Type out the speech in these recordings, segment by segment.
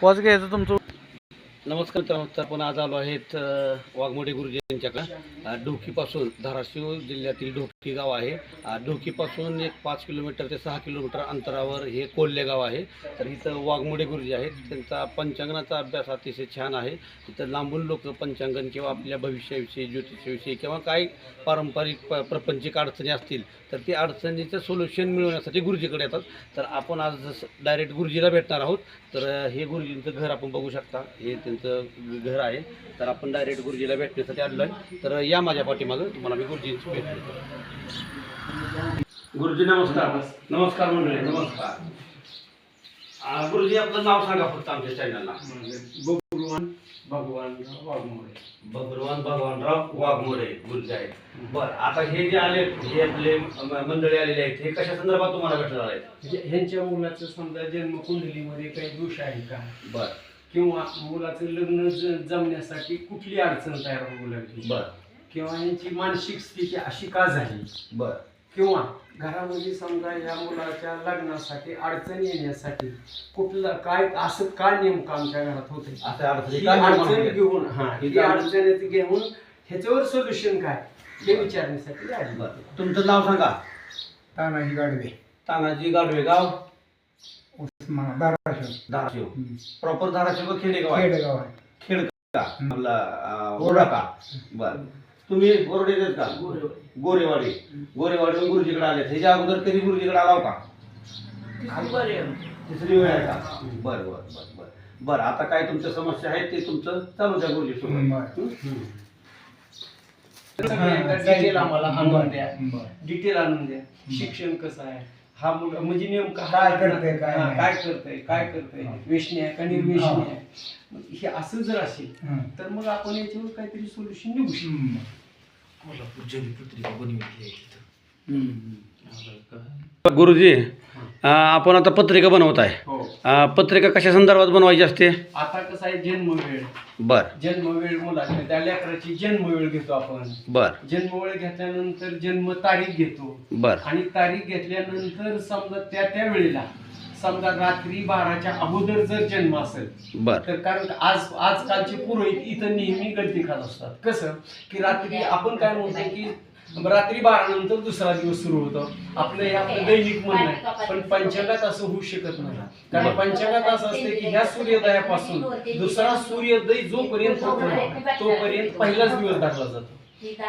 Cause घ्यायचं तुमचं? नमस्कार मित्रांनो तर आपण आज आलो आहेत वाघमोडे गुरुजी यांच्याकडे डोकीपासून धाराशिव जिल्ह्यातील ढोकी गाव आहे. ढोकीपासून एक पाच किलोमीटर ते सहा किलोमीटर अंतरावर हे कोल्हे गाव आहे. तर इथं वाघमोडे गुरुजी आहेत. त्यांचा पंचांगणाचा अभ्यास अतिशय छान आहे. इथं लांबून लोक पंचांगण किंवा आपल्या भविष्याविषयी ज्योतिषाविषयी किंवा काही पारंपरिक प प्रपंचिक अडचणी असतील तर ती अडचणीचं सोल्युशन मिळवण्यासाठी गुरुजीकडे येतात. तर आपण आज जसं डायरेक्ट गुरुजीला भेटणार आहोत तर हे गुरुजींचं घर आपण बघू शकता. हे त्यांचं घर आहे. तर आपण डायरेक्ट गुरुजीला भेटण्यासाठी आलेलो आहे. तर या माझ्या पाठीमागं तुम्हाला मी गुरुजींची भेट देतो. गुरुजी नमस्कार. नमस्कार मंडळी नमस्कार. गुरुजी आपलं नाव सांगा फक्त आमच्या चॅनलला. भगवान भगवान वाघमोडे भगवान भगवानराव वाघमोडे गुरुजी आहेत. बरं आता हे जे आले हे आपले मंडळी आलेले आहेत हे कशा संदर्भात तुम्हाला भेटणार आहेत ह्यांच्या मुलाचं समजा जन्मकुंडलीमध्ये काही दोष आहे का? बरं. किंवा मुलाचं लग्न जमण्यासाठी कुठली अडचण तयार होऊ लागली? बरं. किंवा यांची मानसिक स्थिती अशी का झाली? बरं. किंवा घरामध्ये समजा या मुलाच्या लग्नासाठी अडचण येण्यासाठी कुठलं काय असं का नेमकं आमच्या घरात होते अडचणी ही? घेऊन हा अडचण घेऊन ह्याच्यावर सोल्युशन काय? हे विचारण्यासाठी आली. तुमचं नाव सांगा. तानाजी गाडवे. तानाजी गाडवे गाव? धाराशिव. धाराशिव. प्रॉपर धाराशिव का खेडेगाव खेडेगाव आहे. खेड का आपला ओढा का? बरं. तुम्ही गोरडे आहेत का? गोरेवाडी. गोरेवाडी गुरुजीकडे आले ह्याच्या अगोदर कधी गुरुजीकडे आला का तिसरी वेळ आहे का? बरं बरं बरं बरं. बरं आता काय तुमच्या समस्या आहेत ते तुमचं चालू द्या गुरुजी. सोबत डिटेल आम्हाला आणून द्या. डिटेल आणून द्या. शिक्षण कसं आहे? हा मुलगा म्हणजे नेमकं काय करतंय, काय हा, नाही. काय करतंय काय करतंय हा. वेशनी आहे का निर्वेशनी हा. आहे मग हे असं जर असेल. तर मग आपण याच्यावर काहीतरी सोल्युशन निघू शकतो हं. गुरुजी आपण आता पत्रिका बनवत आहे. हो. पत्रिका कशा संदर्भात बनवायची असते? आता कसं आहे जन्मवेळ. बर. जन्मवेळ मुलाची त्या लेकराची जन्मवेळ घेतो आपण. बर. जन्मवेळ घेतल्यानंतर जन्म तारीख घेतो. बर. आणि तारीख घेतल्यानंतर समजा त्या त्या वेळेला समजा रात्री बाराच्या अगोदर जर जन्म असेल बर. तर कारण आज आजकालचे पुरोहित इथं नेहमी गलती खात असतात. कसं? की रात्री आपण काय म्हणतो की रात्री बारा नंतर दुसरा दिवस सुरू होतो. आपलं हे आपलं दैनिक म्हणणं आहे. पण पंचांगात असं होऊ शकत नाही. कारण पंचांगात असं असते की ह्या सूर्योदयापासून दुसरा सूर्योदय जोपर्यंत होत तोपर्यंत पहिलाच दिवस दाखला जातो.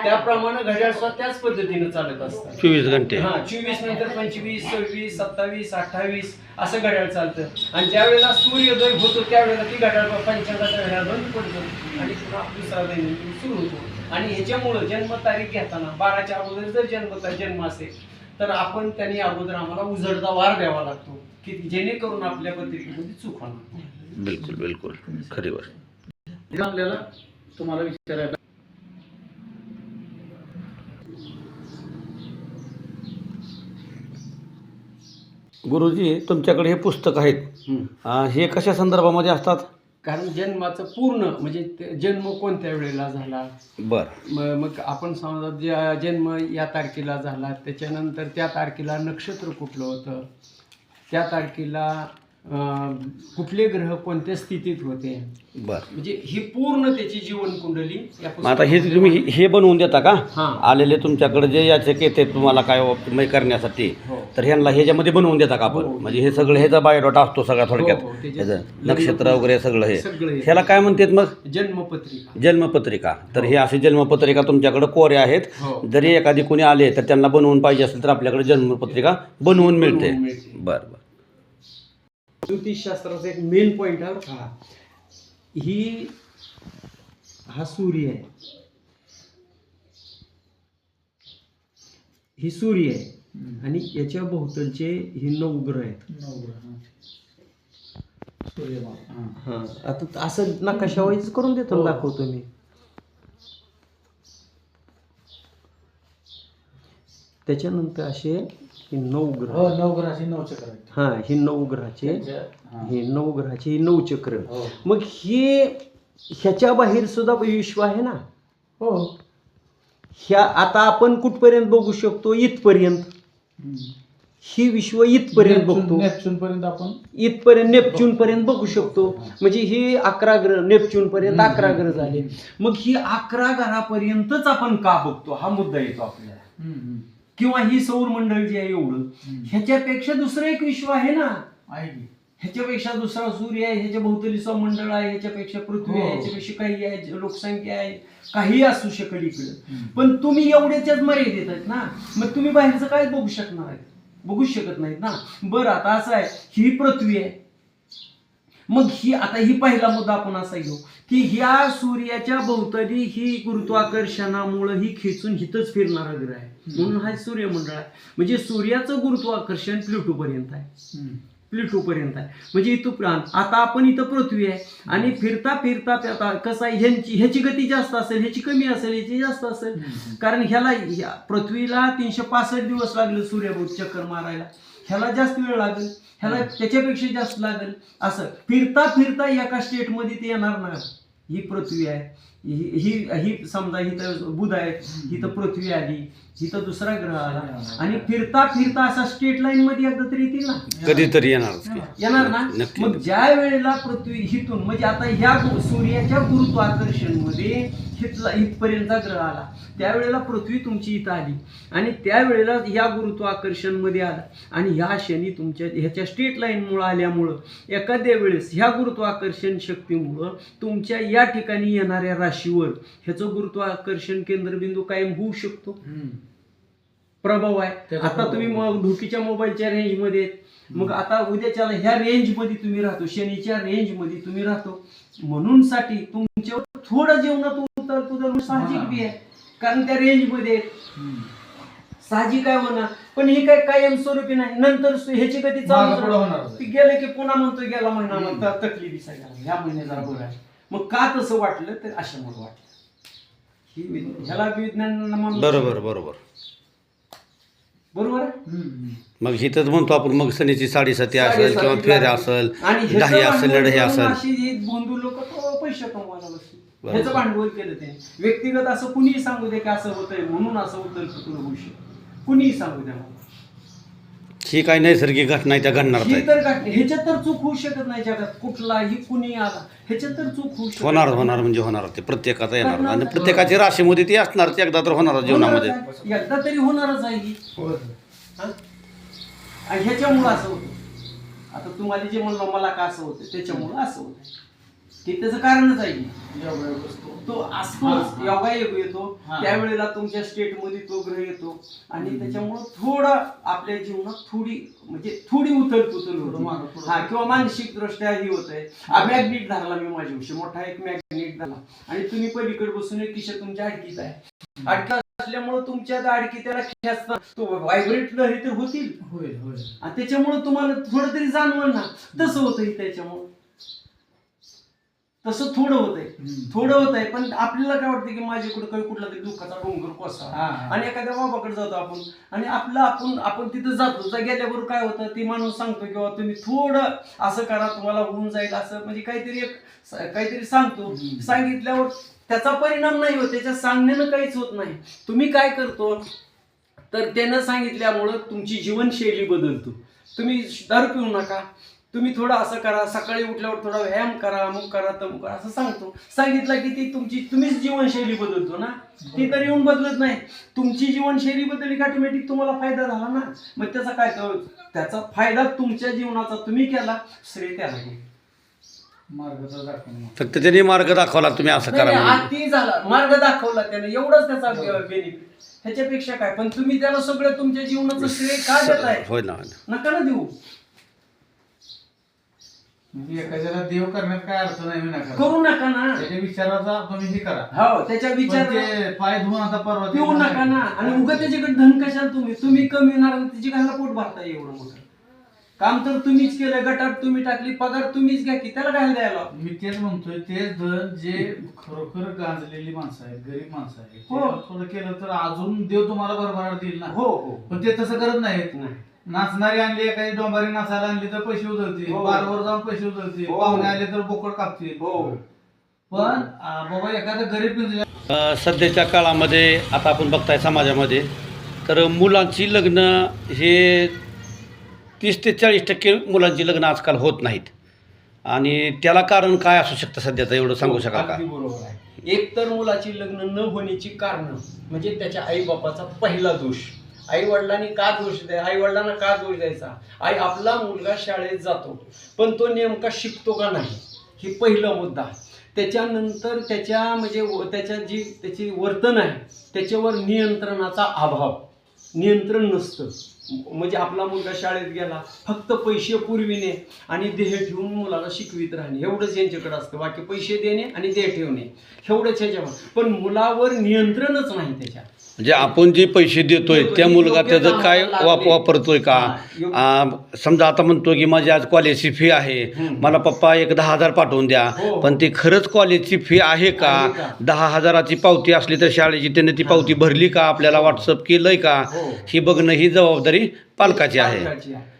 त्याप्रमाणे घड्याळ सुद्धा त्याच पद्धतीने चालत असतात चोवीस घंटे. हा चोवीस नंतर पंचवीस सव्वीस सत्तावीस अठ्ठावीस असं घड्याळ चालतं. आणि ज्या वेळेला सूर्योदय होतो त्यावेळेला ती घड्याळ पंचांगाचा घड्याळ बंद पडतो आणि पुन्हा दुसरा दैनंदिन सुरू होतो. आणि ह्याच्यामुळं जन्म तारीख घेताना बाराच्या अगोदर जर जन्म जन्म असेल तर आपण त्यांनी अगोदर आम्हाला उजडता वार द्यावा लागतो की जेणेकरून आपल्या पत्रिकेमध्ये चूक होणार. बिलकुल बिलकुल. खरी गोष्ट. आपल्याला तुम्हाला विचारायला गुरुजी तुमच्याकडे हे पुस्तक आहेत. हे कशा संदर्भामध्ये असतात? कारण जन्माचं पूर्ण म्हणजे ते जन्म कोणत्या वेळेला झाला? बर. म- मग आपण समजा ज्या जन्म या तारखेला झाला त्याच्यानंतर त्या तारखेला नक्षत्र कुठलं होतं? त्या तारखेला कुठले ग्रह कोणत्या स्थितीत होते? बर. म्हणजे ही पूर्ण त्याची जीवन कुंडली या मग आता हे तुम्ही हे- हे बनवून देता का? हां. आलेले तुमच्याकडे जे याचक येते तुम्हाला काय म्हणजे करण्यासाठी हो. तर ह्यांना ह्याच्यामध्ये बनवून देता का आपण? हो. म्हणजे हे सगळं ह्याचा बायोडाटा असतो सगळा थोडक्यात. हो, त्याच्यात ह्याचं नक्षत्र वगैरे सगळं हे. सगळं हे. ह्याला काय म्हणतात मग? जन्मपत्रिका. जन्मपत्रिका. तर हे असे जन्मपत्रिका तुमच्याकडे कोऱ्या आहेत. हो. जरी एखादी कोणी आले तर त्यांना बनवून पाहिजे असेल तर आपल्याकडे जन्मपत्रिका बनवून मिळते. बनवून मिळते. बर बर. ज्योतिषशास्त्राचा एक मेन पॉइंट आहे का ही हा सूर्य आहे. ही सूर्य आहे. आणि याच्या भोवतालचे हे नऊ ग्रह आहेत. हं. हं. हा. आता असं नकाशा वाईज करून देतो हो. दाखवतो मी. त्याच्यानंतर असे हे नऊ ग्रह. हो नवग्रहाची नऊ चक्र आहेत. हा हे नऊ ग्रहाचे त्यांच्या- हं. हे नऊ ग्रहाचे हे नऊ चक्र. हो. मग हे ह्याच्या बाहेर सुद्धा विश्व आहे ना? हो. ह्या आता आपण कुठपर्यंत बघू शकतो? इथपर्यंत. हं. ही विश्व इथपर्यंत बघतो. नेपच्यून पर्यंत आपण? इथपर्यंत नेपच्यून पर्यंत बघू शकतो. म्हणजे ही अकरा ग्रह नेपच्यून पर्यंत अकरा ग्रह झाले. मग ही अकरा ग्रहापर्यंतच आपण का बघतो? हा मुद्दा येतो आपल्याला. हम्म, हम्म. किंवा ही सौर मंडळ जे आहे एवढं. ह्याच्यापेक्षा दुसरं एक विश्व आहे ना? आहे की. ह्याच्यापेक्षा दुसरा सूर्य आहे ह्याच्या भोवतली मंडळ आहे ह्याच्यापेक्षा पृथ्वी आहे हो. ह्याच्यापेक्षा काही आहे लोकसंख्या आहे काही असू शकेल इकडं. पण तुम्ही एवढ्याच्याच मर्यादेत आहेत ना? मग तुम्ही बाहेरचं काय बघू शकणार आहे बघूच शकत नाहीत ना? बरं आता असं आहे ही पृथ्वी आहे. मग ही आता ही पहिला मुद्दा आपण असा घेऊ. की ह्या सूर्याच्या भोवताली ही गुरुत्वाकर्षणामुळं ही खेचून हिथच फिरणारा ग्रह आहे. म्हणून हा सूर्यमंडळ आहे. म्हणजे सूर्याचं गुरुत्वाकर्षण प्लुटो पर्यंत आहे. प्लुटो पर्यंत आहे. म्हणजे इथपर्यंत आता आपण इथं पृथ्वी आहे आणि फिरता फिरता आता कसं आहे ह्यांची ह्याची गती जास्त असेल ह्याची कमी असेल ह्याची जास्त असेल. कारण ह्याला ह्या पृथ्वीला तीनशे पासष्ट दिवस लागले सूर्यभोवती चक्कर मारायला. ह्याला जास्त वेळ लागेल ह्याला त्याच्यापेक्षा जास्त लागेल. असं फिरता फिरता एका स्टेटमध्ये ते येणार ना ही पृथ्वी आहे. ही ही ही समजा इथं बुध आहे इथं पृथ्वी आली इथं दुसरा ग्रह आला आणि फिरता फिरता असा स्टेट लाईन मध्ये एकदा तरी येतील ना? कधीतरी येणारच की येणार ना. मग ज्या वेळेला पृथ्वी हिथून म्हणजे आता ह्या सूर्याच्या गुरुत्वाकर्षणमध्ये हिथला इथपर्यंतचा ग्रह आला. त्यावेळेला पृथ्वी तुमची इथं आली. आणि त्यावेळेला या गुरुत्वाकर्षणमध्ये आला. आणि ह्या शनी तुमच्या ह्याच्या स्ट्रेट लाईन मुळे आल्यामुळं एखाद्या वेळेस ह्या गुरुत्वाकर्षण शक्तीमुळं तुमच्या या ठिकाणी येणाऱ्या राशीवर ह्याचं गुरुत्वाकर्षण केंद्रबिंदू कायम होऊ शकतो. प्रभाव आहे. आता. तुम्ही मग ढोकीच्या मोबाईलच्या रेंजमध्ये आहेत. मग आता उद्याच्याला ह्या रेंजमध्ये तुम्ही राहतो. शनीच्या रेंजमध्ये तुम्ही राहतो. म्हणून साठी तुमच्या थोडं जेवणात उतर तुझं साहजिक बी आहे. कारण त्या रेंजमध्ये. साहजिक काय होणार पण ही काय कायम स्वरूपी नाही. नंतर ह्याची मागं चालू गेलं की पुन्हा म्हणतो गेला महिना मग त- तकली दिसायला. ह्या महिन्यात जरा आहे. मग का तसं वाटलं तर अशामुळे वाटलं ही ह्याला विज्ञान म्हणून- बरोबर बरोबर बरोबर आहे. मग हिथंच म्हणतो आपण मग सनीची साडेसाती असेल किंवा फेऱ्या. असेल आणि ह्याचं दही असेल भांडवल लढही करून असेल अशी ही भोंदू लोक पैसे कमवायला बसली बरोबर. ह्याचं भांडवल केलं त्यांनी व्यक्तिगत असं कुणीही सांगू दे की असं होतंय म्हणून असं पुतल होऊ शकतं कुणीही सांगू द्या मला. ही काही नैसर्गिक घटना आहे त्या घडणारच ही आहे तर घटना ह्याच्यात तर चूक होऊ शकत नाही जगात कुठलाही कुणी आला ह्याच्यात तर चूक होऊ शकत होणार नाही. होणार म्हणजे होणार ते प्रत्येकाचा येणार. आणि प्रत्येकाची राशीमध्ये ती असणार एकदा तर होणार जीवनामध्ये. एकदा तरी होणारच आहे ही. हा? आणि ह्याच्यामुळं असं होतं आता तुम्हाला जे म्हणलं मला का असं होतं त्याच्यामुळं असं होतं की त्याचं कारणच आहे. तो असतोच हा, हा. योगा योग येतो. हा. त्यावेळेला तुमच्या स्टेटमध्ये तो ग्रह येतो. आणि त्याच्यामुळं थोडं आपल्या जीवनात थोडी म्हणजे थोडी उथल पुथल होती. हा किंवा मानसिक दृष्ट्या ही होत आहे मॅग्नेट धरला मी माझ्याविषयी मोठा एक मॅग्नेट धरला. आणि तुम्ही पलीकडे बसून एक किशा तुमच्या अडकीत आहे. अडका असल्यामुळं तुमच्या अडकी त्याला तो व्हायब्रेट लहरी तर होतील. आणि त्याच्यामुळं तुम्हाला थोडं तरी जाणवल ना. तसं होतंय त्याच्यामुळं. तसं थोडं होतंय. हम्म. थोडं होत आहे पण आपल्याला काय वाटतं की माझ्याकडे काही कुठला तरी दुःखाचा डोंगर कोसा. आणि एखाद्या बाबाकडे जातो आपण. आणि आपलं आपण आपण तिथं जातो. जा गेल्याबरोबर काय होतं ती माणूस सांगतो किंवा तुम्ही थोडं असं करा तुम्हाला होऊन जाईल असं. म्हणजे काहीतरी एक काहीतरी सांगतो. सांगितल्यावर त्याचा परिणाम नाही होत. त्याच्या सांगण्यानं काहीच होत नाही. तुम्ही काय करतो तर त्यानं सांगितल्यामुळं तुमची जीवनशैली बदलतो. तुम्ही दारू पिऊ नका. तुम्ही थोडं असं करा सकाळी उठल्यावर थोडा व्यायाम करा अमुक करा तमुक करा असं सांगतो. सांगितलं की ती तुमची तुम्हीच जीवनशैली बदलतो ना? ती तर येऊन बदलत नाही. तुमची जीवनशैली बदलली की ऑटोमॅटिक तुम्हाला फायदा झाला ना? मग त्याचा काय तो त्याचा फायदा तुमच्या जीवनाचा तुम्ही केला श्रेय त्याला दाखवून फक्त त्यांनी मार्ग दाखवला तुम्ही असं करा. अति झाला. मार्ग दाखवला त्याने एवढंच त्याचा बेनिफिट ह्याच्यापेक्षा काय? पण तुम्ही त्याला सगळं तुमच्या जीवनाचं श्रेय का देताय. नका ना देऊ. म्हणजे एखाद्याला देव करण्यात काय अर्थ नाही मी नका करू नका ना. त्याच्या विचाराचा तुम्ही हे करा. हो त्याच्या पण विचार ते पाय धुवून आता परवा पिऊ नका ना. आणि उगा त्याच्याकडे धन कशाला तुम्ही? तुम्ही कमी येणार आणि त्याची घायला पोट भरताय एवढं मोठं. काम तर तुम्हीच केलं गटार तुम्ही टाकली पगार तुम्हीच घ्या की त्याला घायला द्यायला मी तेच म्हणतोय तेच धन जे खरोखर गांजलेली माणसं आहेत गरीब माणसं आहेत हो. थोडं केलं तर अजून देव तुम्हाला भरभराट देईल ना. हो हो. पण ते तसं करत नाहीत. नाही. नाचणारी आणली एखादी डोंबारी नाचायला आणली तर पैसे उधळतील. हो. बारवर जाऊन पैसे उधळतील. हो. पाहुणे आले तर बोकड कापतील. हो. पण आ, बाबा एखादं गरीब अ, सध्याच्या काळामध्ये आता आपण बघताय समाजामध्ये तर मुलांची लग्न हे तीस ते चाळीस टक्के मुलांची लग्न आजकाल होत नाहीत. आणि त्याला कारण काय असू शकतं सध्याचं एवढं सांगू शकाल का? अगदी बरोबर आहे. एक तर मुलाची लग्न न होण्याची कारण म्हणजे त्याच्या आई बापाचा पहिला दोष. आई वडिलांनी का दोष द्या आई वडिलांना का दोष द्यायचा? आई आपला मुलगा शाळेत जातो पण तो नेमका शिकतो का नाही? ही पहिला मुद्दा. त्याच्यानंतर त्याच्या म्हणजे व- त्याच्या जी त्याची वर्तन आहे त्याच्यावर नियंत्रणाचा अभाव. नियंत्रण नसतं. म्हणजे आपला मुलगा शाळेत गेला फक्त पैसे पुरविणे आणि देह ठेवून मुलाला शिकवित राहणे. एवढंच यांच्याकडे असतं. बाकी पैसे देणे आणि देह ठेवणे. एवढंच ह्याच्यावर पण मुलावर नियंत्रणच नाही त्याच्या म्हणजे आपण जे पैसे देतोय त्या मुलगा त्याचं काय वाप वापरतोय का आ, समजा आता म्हणतो की माझी आज कॉलेजची फी आहे. मला पप्पा एक दहा हजार पाठवून द्या हो. पण ती खरंच कॉलेजची फी आहे का? दहा हजाराची पावती असली तर शाळेची त्याने ती पावती भरली का आपल्याला व्हॉट्सअप केलंय का हो. ही बघणं ही जबाबदारी पालकाची आहे.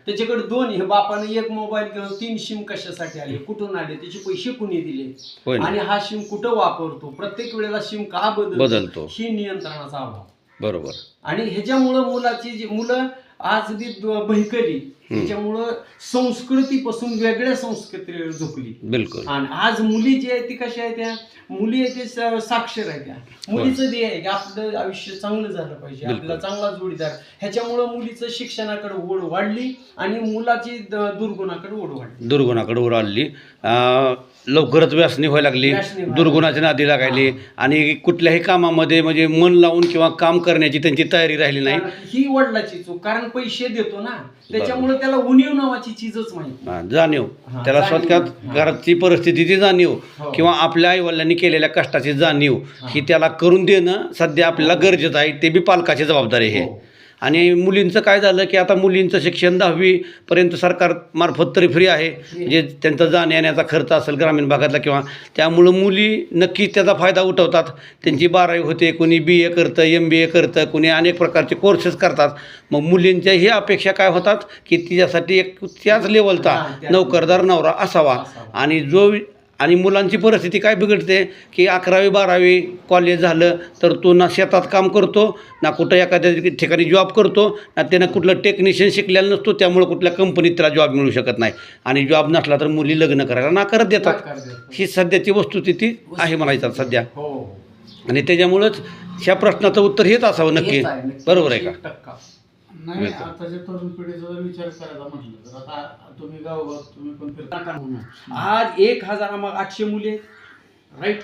त्याच्याकडे दोन हे बापाने एक मोबाईल घेऊन तीन सिम कशासाठी आले? कुठून आले? त्याचे पैसे कुणी दिले? आणि हा सिम कुठं वापरतो? प्रत्येक वेळेला सिम का बदलतो? बदलतो. ही नियंत्रणाचा अभाव. बरोबर. आणि ह्याच्यामुळं मुलाची जी मुलं आज बी द- बहिकली त्याच्यामुळं संस्कृतीपासून वेगळ्या संस्कृती झोपली बिलकुल. आणि आज मुली जे आहेत ती कशा आहेत त्या मुली आहेत ते साक्षर आहेत त्या मुलीचं ध्येय आहे की आपलं आयुष्य चांगलं झालं पाहिजे. आपला चांगला जोडीदार. ह्याच्यामुळं मुलीचं शिक्षणाकडे ओढ वाढली आणि मुलाची दुर्गुणाकडे ओढ वाढली. दुर्गुणाकडे उडाली लवकरच व्यसनी व्हायला लागली व्यसनी व्हायला दुर्गुणाची नादी लागायली आणि कुठल्याही कामामध्ये म्हणजे मन लावून किंवा काम करण्याची त्यांची तयारी राहिली नाही कारण ही वडिलाची चूक कारण पैसे देतो ना त्याच्यामुळे त्याला उणीव नावाची चीजच माहिती हा, जाणीव हा, त्याला जाणीव. स्वतःत हा. घराची परिस्थितीची जाणीव हो. किंवा आपल्या आईवडिलांनी केलेल्या कष्टाची जाणीव हा. ही त्याला करून देणं सध्या आपल्याला गरजेचं आहे ते बी पालकाची जबाबदारी आहे हो. आणि मुलींचं काय झालं की आता मुलींचं शिक्षण दहावीपर्यंत सरकार मार्फत तरी फ्री आहे. म्हणजे त्यांचा जाण्या येण्याचा खर्च असेल ग्रामीण भागातला किंवा त्यामुळं मुली नक्कीच त्याचा फायदा उठवतात. त्यांची बारावी होते कोणी बी ए करतं एम बी ए करतं कोणी अनेक प्रकारचे कोर्सेस करतात. मग मुलींच्या ही अपेक्षा काय होतात की तिच्यासाठी एक त्याच लेवलचा नोकरदार नवरा असावा. आणि जो आणि मुलांची परिस्थिती काय बिघडते की अकरावी बारावी कॉलेज झालं तर तो ना शेतात काम करतो ना कुठं एखाद्या ठिकाणी जॉब करतो ना त्यानं कुठलं टेक्निशियन शिकलेला नसतो त्यामुळे कुठल्या कंपनीत त्याला जॉब मिळू शकत नाही आणि जॉब नसला तर मुली लग्न करायला नाकारत देतात. ही सध्याची वस्तुस्थिती आहे म्हणायचं सध्या हो आणि त्याच्यामुळंच ह्या प्रश्नाचं उत्तर हेच असावं नक्की. बरोबर आहे का. नाही. आताच्या तरुण पिढीचा जर विचार करायचा म्हटलं तर आता तुम्ही गावोगाव तुम्ही पण फिरता. नका म्हणू. आज एक हजार मग आठशे मुली आहेत. राईट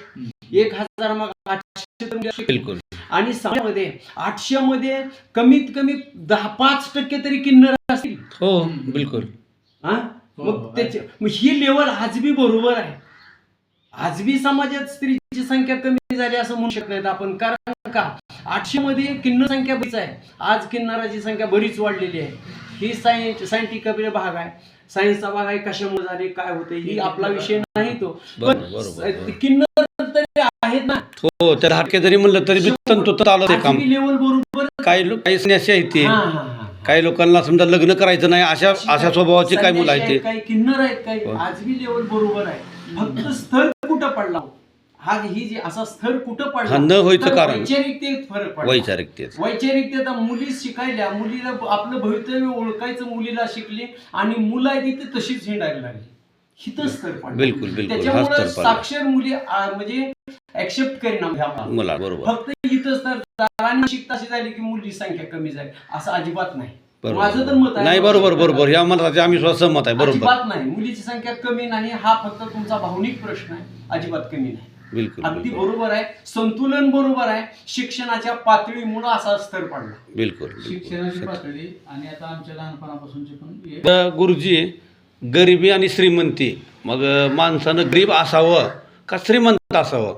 एक हजार मग आठशे तर मुली आहेत. बिलकुल. आणि समाजामध्ये आठशे मध्ये कमीत कमी दहा पाच टक्के तरी किन्नर असतील. हो बिलकुल. हा? हो, मग हो, त्याचे मग ही लेवल आजबी बरोबर आहे. आजबी समाजात स्त्रीची संख्या कमी झाली असं म्हणू शकत नाहीत आपण. कारण का? आठशे मध्ये किन्नर संख्या बरीच आहे. आज किन्नराची संख्या बरीच वाढलेली आहे. ही सायन्स सायंटिफिक भाग आहे. सायन्सचा भाग आहे कशामुळे झाले काय होते ही आपला विषय नाही तो. बरोबर, पण बरोबर, बरोबर. किन्नर तरी आहेत ना. हो त्या हाटके जरी म्हणलं तरी बी तंतोतंत आलं ते काम. लेवल बरोबर. काही लोक काही संन्यासी आहेत ते. हा, हा, हा. काही लोकांना समजा लग्न करायचं नाही अशा अशा स्वभावाचे काय मुलं आहेत ते. काही किन्नर आहेत काही हो. आजबी लेवल बरोबर आहे. फक्त स्थळ कुठं पडला? हा ही जी असा स्थळ कुठं पडला? हा, न व्हायचं कारण. वैचारिकतेत फरक पडला. वैचारिकतेच वैचारिकतेत मुली शिकायल्या मुलीला आपलं भवितव्य ओळखायचं मुलीला शिकली आणि मुलं आहे तिथे तशीच हिंडायला लागली. हिथं स्थळ पडलं. बिलकुल, बिलकुल. हा त्याच्यामुळे. साक्षर मुली म्हणजे ऍक्सेप्ट करीना. मला बरोबर. फक्त इथंच तर आणि शिकता अशी झाली की मुली संख्या कमी झाली असं अजिबात नाही. माझं तर मत नाही बरोबर. बरोबर या मताचे आम्ही सुद्धा सहमत आहे बरोबर. नाही. मुलीची संख्या कमी नाही हा फक्त तुमचा भावनिक प्रश्न आहे. अजिबात कमी नाही. बिलकुल अगदी बिलकुल. बरोबर आहे. संतुलन बरोबर आहे. शिक्षणाच्या पातळीमुळे असा स्तर पडला. बिलकुल बिलकुल. शिक्षणाची पातळी आणि आता आमच्या लहानपणापासूनचे पण गुरुजी गरिबी आणि श्रीमंती मग माणसानं गरीब असावं का श्रीमंत असावं?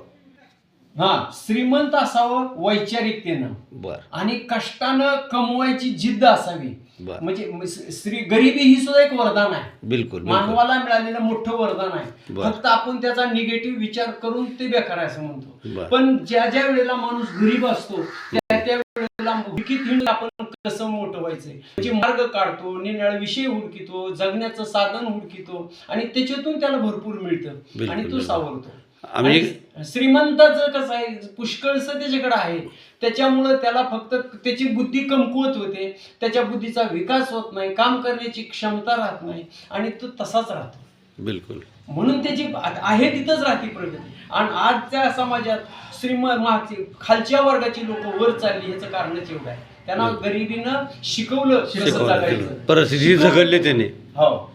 हा श्रीमंत असावं वैचारिकतेनं. बर. आणि कष्टानं कमवायची जिद्द असावी. बर. म्हणजे श्री गरिबी ही सुद्धा एक वरदान आहे. बिलकुल मानवाला मिळालेलं मोठं वरदान आहे. फक्त आपण त्याचा निगेटिव्ह विचार करून ते बेकार असं म्हणतो. पण ज्या ज्या वेळेला माणूस गरीब असतो त्या त्या वेळेला आपण कसं मोठं व्हायचंय म्हणजे मार्ग काढतो निरनिराळे विषय हुडकितो जगण्याचं साधन हुडकितो आणि त्याच्यातून त्याला भरपूर मिळतं. आणि तो. सावरतो. आम्ही श्रीमंताचं कसं आहे पुष्कळस त्याच्याकडे आहे. त्याच्यामुळं त्याला फक्त त्याची बुद्धी कमकुवत होते. त्याच्या बुद्धीचा विकास होत नाही काम करण्याची क्षमता राहत नाही आणि तो तसाच राहतो. बिलकुल. म्हणून त्याची आहे तिथंच राहते प्रगती. आणि आजच्या समाजात श्रीमंत खालच्या वर्गाची लोक वर चालली याचं कारणच एवढं आहे. त्यांना गरिबीनं शिकवलं परिस्थिती झगडली त्याने. हो.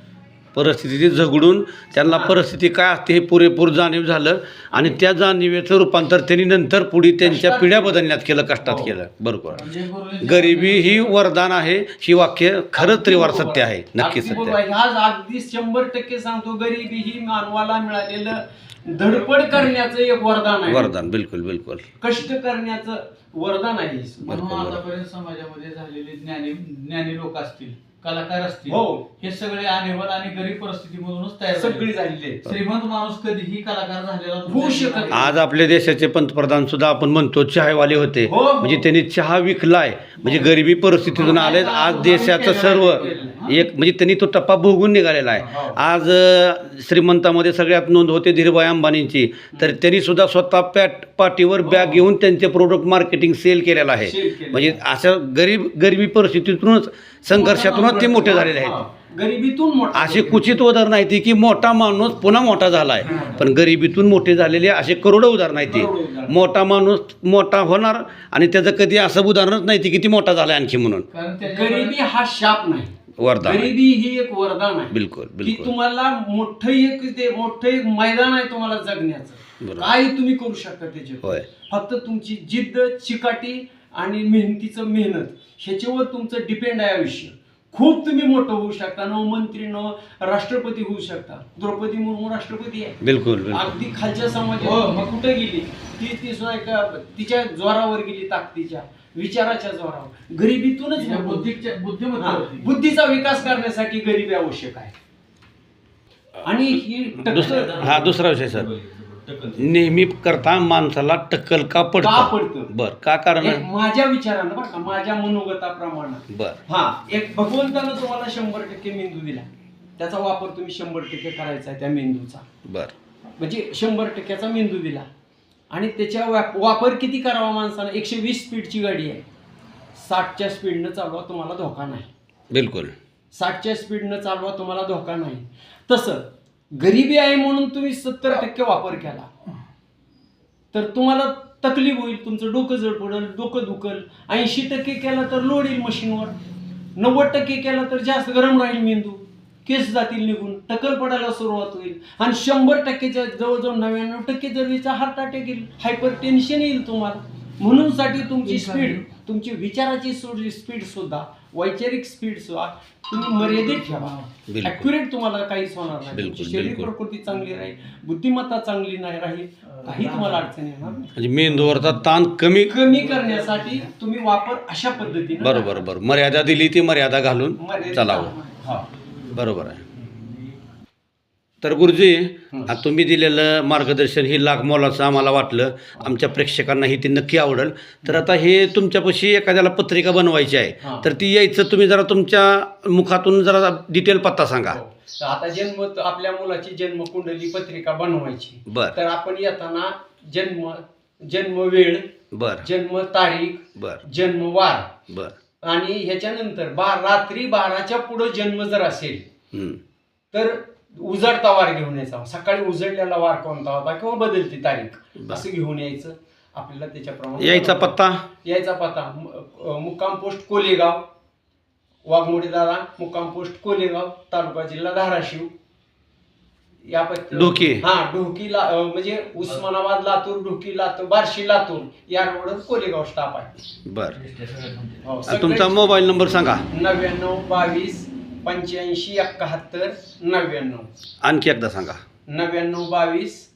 परिस्थिती झगडून त्यांना परिस्थिती काय असते हे पुरेपूर जाणीव झालं आणि त्या जाणीवेचं रूपांतर त्यांनी नंतर पुढे त्यांच्या पिढ्या बदलण्यात केलं कष्टात हो. केलं. बरोबर. म्हणजे गरिबी ही वरदान आहे ही वाक्य खरंच त्रिवार सत्य आहे नक्की सत्य. आज अगदी शंभर टक्के सांगतो गरिबी ही मानवाला मिळालेलं धडपड करण्याचं एक वरदान आहे. वरदान बिलकुल बिलकुल. कष्ट करण्याचं वरदान आहे. म्हणून. आतापर्यंत समाजामध्ये झालेले ज्ञानी ज्ञानी लोक असतील. कलाकार असतील हो. हे सगळे आणीबाण आणि गरीब परिस्थितीमधूनच तयार झाले. सगळी झालेली आहे. श्रीमंत माणूस कधीही कलाकार झालेला होऊ शकत नाही. आज आपल्या देशाचे पंतप्रधान सुद्धा आपण म्हणतो चहावाले होते हो, हो. म्हणजे त्यांनी चहा विकलाय म्हणजे गरिबी परिस्थितीतून आले आज देशाचं सर्व एक म्हणजे त्यांनी तो टप्पा भोगून निघालेला आहे. आज अं, श्रीमंतामध्ये सगळ्यात नोंद होते धीरभाई अंबानींची तर त्यांनी सुद्धा स्वतः पॅट पाठीवर बॅग घेऊन त्यांचे प्रोडक्ट मार्केटिंग सेल केलेलं आहे. म्हणजे अशा गरीब गरिबी परिस्थितीतूनच संघर्षातूनच ते मोठे झालेले आहेत. हा. गरिबीतून असे कुचित उदाहरण आहेत की मोठा माणूस पुन्हा मोठा झाला आहे पण गरिबीतून मोठे झालेले असे करोडो उदाहरण आहेत ती. मोठा माणूस मोठा होणार आणि त्याचं कधी असं उदाहरणच नाही ती किती मोठा झाला आणखी म्हणून. गरिबी हा शाप नाही. वरदान आहे. गरिबी ही एक वरदान आहे. बिलकुल बिलकुल. तुम्हाला मोठं एक ते मोठं एक मैदान आहे तुम्हाला जगण्याचं. काय तुम्ही करू शकता त्याचे होय. फक्त तुमची जिद्द चिकाटी आणि मेहनतीचं मेहनत ह्याच्यावर तुमचं डिपेंड आहे आयुष्य. खूप तुम्ही मोठं होऊ शकता नव मंत्री नव राष्ट्रपती होऊ शकता. द्रौपदी मुर्मू राष्ट्रपती आहे. बिलकुल अगदी खालच्या हो, समाजात मग कुठे गेली? ती ती सुद्धा एका तिच्या जोरावर गेली ताकदीच्या विचाराच्या जोरावर. गरिबीतूनच हा, बुद्धीचा विकास करण्यासाठी गरिबी आवश्यक आहे. आणि ही हा दुसरा विषय सर. नेहमी करता माणसाला टक्कल का का पडतं? पडतं? बर का कारण? एक माझ्या विचारानं बरं का माझ्या मनोगताप्रमाणे. बर. हा एक भगवंतानं तुम्हाला शंभर टक्के मेंदू दिला. त्याचा वापर तुम्ही शंभर टक्के करायचा आहे त्या मेंदूचा. बर. म्हणजे शंभर टक्क्याचा मेंदू दिला. आणि त्याच्या वाप- वापर किती करावा माणसानं? एकशे वीस स्पीडची गाडी आहे. साठच्या स्पीडनं चालवा तुम्हाला धोका नाही. बिलकुल. साठच्या स्पीडनं चालवा तुम्हाला धोका नाही. तसं गरिबी आहे म्हणून तुम्ही सत्तर टक्के वापर केला. तर तुम्हाला तकलीफ होईल तुमचं डोकं जड पडेल डोकं दुखल. ऐंशी टक्के केला तर लोड येईल मशीनवर. नव्वद टक्के केला तर जास्त गरम राहील मेंदू. केस जातील निघून टक्कल पडायला सुरुवात होईल. आणि शंभर टक्केच्या जवळजवळ नव्याण्णव टक्के जर विचार हार्ट अटॅक येईल हायपर टेन्शन येईल तुम्हाला. म्हणून साठी तुमची स्पीड तुमची विचाराची स्पीड सुद्धा वैचारिक स्पीड सुद्धा तुम्ही मर्यादित ठेवा. ॲक्युरेट तुम्हाला काहीच होणार नाही तुमची शरीर. प्रकृती चांगली राहील बुद्धिमत्ता चांगली नाही राहील काही तुम्हाला अडचण येणार नाही. म्हणजे मेंदूवरचा ताण कमी कमी करण्यासाठी तुम्ही वापर अशा पद्धतीने बरोबर बरोबर मर्यादा दिली ती मर्यादा घालून मर्यादित चालावं हा. बरोबर आहे तर गुरुजी तुम्ही दिलेलं मार्गदर्शन ही लाख मोलाचं आम्हाला वाटलं. आमच्या प्रेक्षकांनाही ते नक्की आवडेल. तर आता हे तुमच्यापाशी एखाद्याला पत्रिका बनवायची आहे हां. तर ती यायचं तुम्ही जरा तुमच्या मुखातून जरा डिटेल पत्ता सांगा. हो. तर आता जन्म आपल्या मुलाची जन्म कुंडली पत्रिका बनवायची. बर. तर आपण येताना जन्म जन्म वेळ बर. जन्म तारीख बर. जन्म वार बर. आणि ह्याच्यानंतर बा रात्री बाराच्या पुढे जन्म जर असेल हम्म. तर उजडता वार घेऊन यायचा. सकाळी उजडलेला वार कोणता होता किंवा बदलती तारीख. असं घेऊन यायचं. आपल्याला त्याच्याप्रमाणे यायचा पत्ता? यायचा पत्ता. मुक्काम पोस्ट कोलेगाव. वाघमोडी दादा मुक्काम पोस्ट कोलेगाव तालुका जिल्हा धाराशिव. या पत्ती ढोकी. हा ढोकी ला म्हणजे उस्मानाबाद लातूर ढोकी लातूर बार्शी लातूर या रोड कोलेगाव स्टाफ आहे. बर. हो, तुमचा मोबाईल नंबर सांगा. नव्याण्णव बावीस पंच्याऐंशी एकाहत्तर नव्याण्णव. आणखी एकदा सांगा. नव्याण्णव बावीस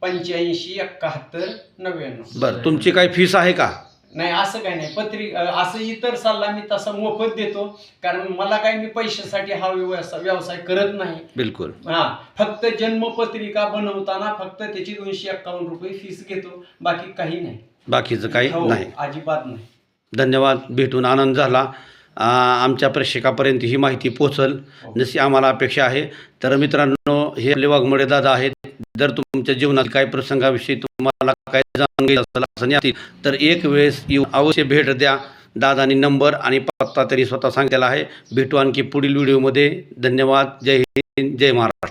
पंच्याऐंशी एकाहत्तर नव्याण्णव. बर तुमची काही फीस आहे का? नाही असं काही नाही. पत्री अ, असं इतर सल्ला मी तसा मोफत देतो. कारण मला काही मी पैशासाठी हा व्यवसाय व्यवसाय करत नाही. बिलकुल. हा फक्त जन्मपत्रिका बनवताना फक्त त्याची दोनशे एक्कावन्न रुपये फीस घेतो. बाकी काही नाही. बाकीचं काही हो, नाही. अजिबात नाही. धन्यवाद. भेटून आनंद झाला. आमच्या प्रेक्षकापर्यंत ही माहिती पोचल जशी आम्हाला अपेक्षा आहे. तर मित्रांनो हे आपले वाघमोडे दादा आहेत. जर तुमच्या जीवनात काही प्रसंगाविषयी तुम्हाला काय जाणून घ्यायचं असतील तर एक वेळेस येऊ. अवश्य भेट द्या. दादानी नंबर आणि पत्ता तरी स्वतः सांगितलेला आहे. भेटू आणखी पुढील व्हिडिओमध्ये. धन्यवाद. जय हिंद. जय महाराष्ट्र.